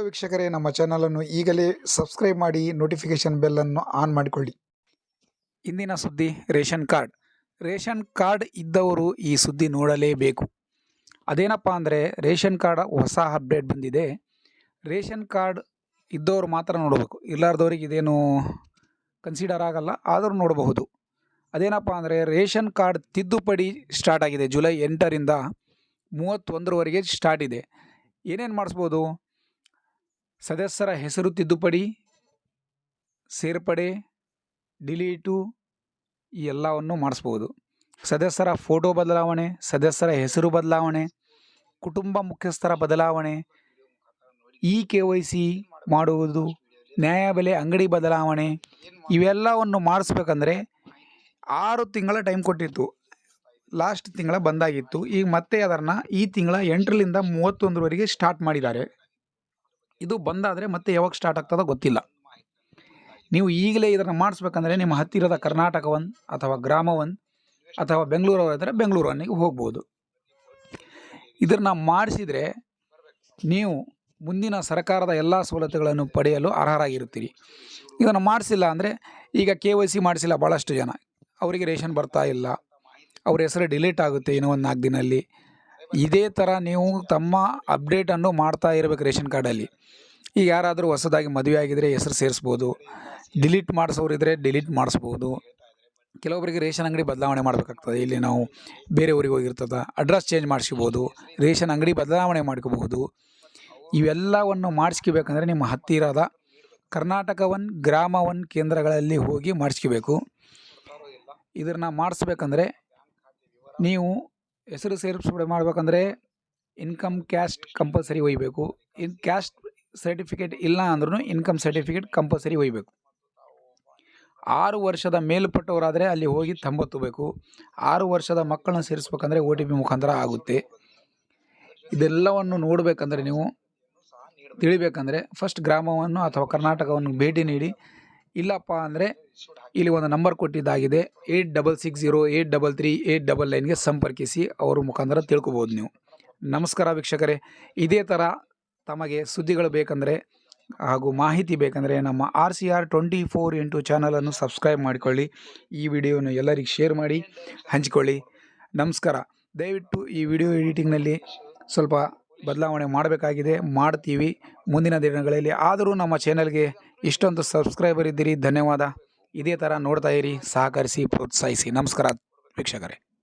ವೀಕ್ಷಕರೇ, ನಮ್ಮ ಚಾನಲನ್ನು ಈಗಲೇ ಸಬ್ಸ್ಕ್ರೈಬ್ ಮಾಡಿ ನೋಟಿಫಿಕೇಷನ್ ಬೆಲ್ಲನ್ನು ಆನ್ ಮಾಡಿಕೊಳ್ಳಿ. ಇಂದಿನ ಸುದ್ದಿ, ರೇಷನ್ ಕಾರ್ಡ್. ರೇಷನ್ ಕಾರ್ಡ್ ಇದ್ದವರು ಈ ಸುದ್ದಿ ನೋಡಲೇಬೇಕು. ಅದೇನಪ್ಪ ಅಂದರೆ, ರೇಷನ್ ಕಾರ್ಡ್ ಹೊಸ ಅಪ್ಡೇಟ್ ಬಂದಿದೆ. ರೇಷನ್ ಕಾರ್ಡ್ ಇದ್ದವರು ಮಾತ್ರ ನೋಡಬೇಕು. ಇಲ್ಲಾರ್ದವ್ರಿಗೆ ಇದೇನು ಕನ್ಸಿಡರ್ ಆಗಲ್ಲ, ಆದರೂ ನೋಡಬಹುದು. ಅದೇನಪ್ಪ ಅಂದರೆ, ರೇಷನ್ ಕಾರ್ಡ್ ತಿದ್ದುಪಡಿ ಸ್ಟಾರ್ಟ್ ಆಗಿದೆ. ಜುಲೈ ಎಂಟರಿಂದ ಮೂವತ್ತೊಂದರವರೆಗೆ ಸ್ಟಾರ್ಟ್ ಇದೆ. ಏನೇನು ಮಾಡಿಸ್ಬೋದು? ಸದಸ್ಯರ ಹೆಸರು ತಿದ್ದುಪಡಿ, ಸೇರ್ಪಡೆ, ಡಿಲೀಟು ಈ ಎಲ್ಲವನ್ನು ಮಾಡಿಸ್ಬೋದು. ಸದಸ್ಯರ ಫೋಟೋ ಬದಲಾವಣೆ, ಸದಸ್ಯರ ಹೆಸರು ಬದಲಾವಣೆ, ಕುಟುಂಬ ಮುಖ್ಯಸ್ಥರ ಬದಲಾವಣೆ ಇ ಕೆ ವೈ ಸಿ ಮಾಡುವುದು ನ್ಯಾಯಬೆಲೆ ಅಂಗಡಿ ಬದಲಾವಣೆ ಇವೆಲ್ಲವನ್ನು ಮಾಡಿಸ್ಬೇಕಂದ್ರೆ ಆರು ತಿಂಗಳ ಟೈಮ್ ಕೊಟ್ಟಿತ್ತು. ಲಾಸ್ಟ್ ತಿಂಗಳ ಬಂದಾಗಿತ್ತು. ಈಗ ಮತ್ತೆ ಅದನ್ನು ಈ ತಿಂಗಳ ಎಂಟರಿಂದ ಮೂವತ್ತೊಂದರವರೆಗೆ ಸ್ಟಾರ್ಟ್ ಮಾಡಿದ್ದಾರೆ. ಇದು ಬಂದಾದರೆ ಮತ್ತೆ ಯಾವಾಗ ಸ್ಟಾರ್ಟ್ ಆಗ್ತದೋ ಗೊತ್ತಿಲ್ಲ. ನೀವು ಈಗಲೇ ಇದನ್ನು ಮಾಡಿಸ್ಬೇಕಂದ್ರೆ ನಿಮ್ಮ ಹತ್ತಿರದ ಕರ್ನಾಟಕ ಒನ್ ಅಥವಾ ಗ್ರಾಮ ಒನ್ ಅಥವಾ ಬೆಂಗಳೂರು ಇದ್ದರೆ ಬೆಂಗಳೂರು ಒನ್ನಿಗೆ ಹೋಗ್ಬೋದು. ಇದನ್ನು ಮಾಡಿಸಿದರೆ ನೀವು ಮುಂದಿನ ಸರ್ಕಾರದ ಎಲ್ಲ ಸವಲತ್ತುಗಳನ್ನು ಪಡೆಯಲು ಅರ್ಹರಾಗಿರುತ್ತೀರಿ. ಇದನ್ನು ಮಾಡಿಸಿಲ್ಲ ಅಂದರೆ ಈಗ ಕೆ ವೈ ಸಿ ಮಾಡಿಸಿಲ್ಲ ಭಾಳಷ್ಟು ಜನ. ಅವರಿಗೆ ರೇಷನ್ ಬರ್ತಾ ಇಲ್ಲ. ಅವ್ರ ಹೆಸರು ಡಿಲೀಟ್ ಆಗುತ್ತೆ ಇನ್ನೂ ಒಂದು ನಾಲ್ಕು ದಿನಲ್ಲಿ. ಇದೇ ಥರ ನೀವು ತಮ್ಮ ಅಪ್ಡೇಟನ್ನು ಮಾಡ್ತಾ ಇರಬೇಕು ರೇಷನ್ ಕಾರ್ಡಲ್ಲಿ ಈಗ ಯಾರಾದರೂ ಹೊಸದಾಗಿ ಮದುವೆ ಆಗಿದ್ದರೆ ಹೆಸರು ಸೇರಿಸ್ಬೋದು ಡಿಲೀಟ್ ಮಾಡಿಸೋರಿದ್ರೆ ಡಿಲೀಟ್ ಮಾಡಿಸ್ಬೋದು. ಕೆಲವೊಬ್ಬರಿಗೆ ರೇಷನ್ ಅಂಗಡಿ ಬದಲಾವಣೆ ಮಾಡಬೇಕಾಗ್ತದೆ. ಇಲ್ಲಿ ನಾವು ಬೇರೆ ಊರಿಗೆ ಹೋಗಿರ್ತದೆ ಅಡ್ರೆಸ್ ಚೇಂಜ್ ಮಾಡಿಸ್ಕೋಬೋದು ರೇಷನ್ ಅಂಗಡಿ ಬದಲಾವಣೆ ಮಾಡ್ಕೋಬಹುದು. ಇವೆಲ್ಲವನ್ನು ಮಾಡಿಸ್ಕೋಬೇಕಂದ್ರೆ ನಿಮ್ಮ ಹತ್ತಿರದ ಕರ್ನಾಟಕ ಒನ್ ಗ್ರಾಮ ಒನ್ ಕೇಂದ್ರಗಳಲ್ಲಿ ಹೋಗಿ ಮಾಡಿಸ್ಕೋಬೇಕು. ಇದನ್ನು ಮಾಡಿಸ್ಬೇಕಂದ್ರೆ ನೀವು ಹೆಸರು ಸೇರಿಸ್ಬಿಡ ಮಾಡಬೇಕಂದ್ರೆ ಇನ್ಕಮ್ ಕ್ಯಾಸ್ಟ್ ಕಂಪಲ್ಸರಿ ಒಯ್ಯಬೇಕು ಇನ್ ಕ್ಯಾಸ್ಟ್ ಸರ್ಟಿಫಿಕೇಟ್ ಇಲ್ಲ ಅಂದ್ರೂ ಇನ್ಕಮ್ ಸರ್ಟಿಫಿಕೇಟ್ ಕಂಪಲ್ಸರಿ ಒಯ್ಯಬೇಕು ಆರು ವರ್ಷದ ಮೇಲ್ಪಟ್ಟವರಾದರೆ ಅಲ್ಲಿ ಹೋಗಿ ತಂಬತ್ತಬೇಕು ಆರು ವರ್ಷದ ಮಕ್ಕಳನ್ನ ಸೇರಿಸ್ಬೇಕಂದ್ರೆ ಓ ಟಿ ಪಿ ಮುಖಾಂತರ ಆಗುತ್ತೆ. ಇದೆಲ್ಲವನ್ನು ನೋಡಬೇಕಂದ್ರೆ ನೀವು ತಿಳಿಬೇಕಂದ್ರೆ ಫಸ್ಟ್ ಗ್ರಾಮವನ್ನು ಅಥವಾ ಕರ್ನಾಟಕವನ್ನು ಭೇಟಿ ನೀಡಿ ಇಲ್ಲಪ್ಪ ಅಂದರೆ ಇಲ್ಲಿ ಒಂದು number ಕೊಟ್ಟಿದ್ದಾಗಿದೆ eight double six zero eight double three eight double ನೈನ್ಗೆ ಸಂಪರ್ಕಿಸಿ ಅವರ ಮುಖಾಂತರ ತಿಳ್ಕೊಬೋದು ನೀವು. ನಮಸ್ಕಾರ ವೀಕ್ಷಕರೇ. ಇದೇ ಥರ ತಮಗೆ ಸುದ್ದಿಗಳು ಬೇಕಂದರೆ ಹಾಗೂ ಮಾಹಿತಿ ಬೇಕಂದರೆ ನಮ್ಮ R C R twenty four into ಚಾನಲನ್ನು ಸಬ್ಸ್ಕ್ರೈಬ್ ಮಾಡಿಕೊಳ್ಳಿ. ಈ ವಿಡಿಯೋನ ಎಲ್ಲರಿಗೆ ಶೇರ್ ಮಾಡಿ, ಹಂಚಿಕೊಳ್ಳಿ. ನಮಸ್ಕಾರ. ದಯವಿಟ್ಟು ಈ ವಿಡಿಯೋ ಎಡಿಟಿಂಗ್ನಲ್ಲಿ ಸ್ವಲ್ಪ ಬದಲಾವಣೆ ಮಾಡಬೇಕಾಗಿದೆ. ಮಾಡ್ತೀವಿ. ಮುಂದಿನ ದಿನಗಳಲ್ಲಿ ಆದರೂ ನಮ್ಮ ಚಾನಲ್ಗೆ ಇಷ್ಟೊಂದು ಸಬ್ಸ್ಕ್ರೈಬರ್ ಇದ್ದೀರಿ. ಧನ್ಯವಾದ. ಇದೇ ಥರ ನೋಡ್ತಾ ಇರಿ. ಸಹಕರಿಸಿ, ಪ್ರೋತ್ಸಾಹಿಸಿ. ನಮಸ್ಕಾರ, ವೀಕ್ಷಕರೇ.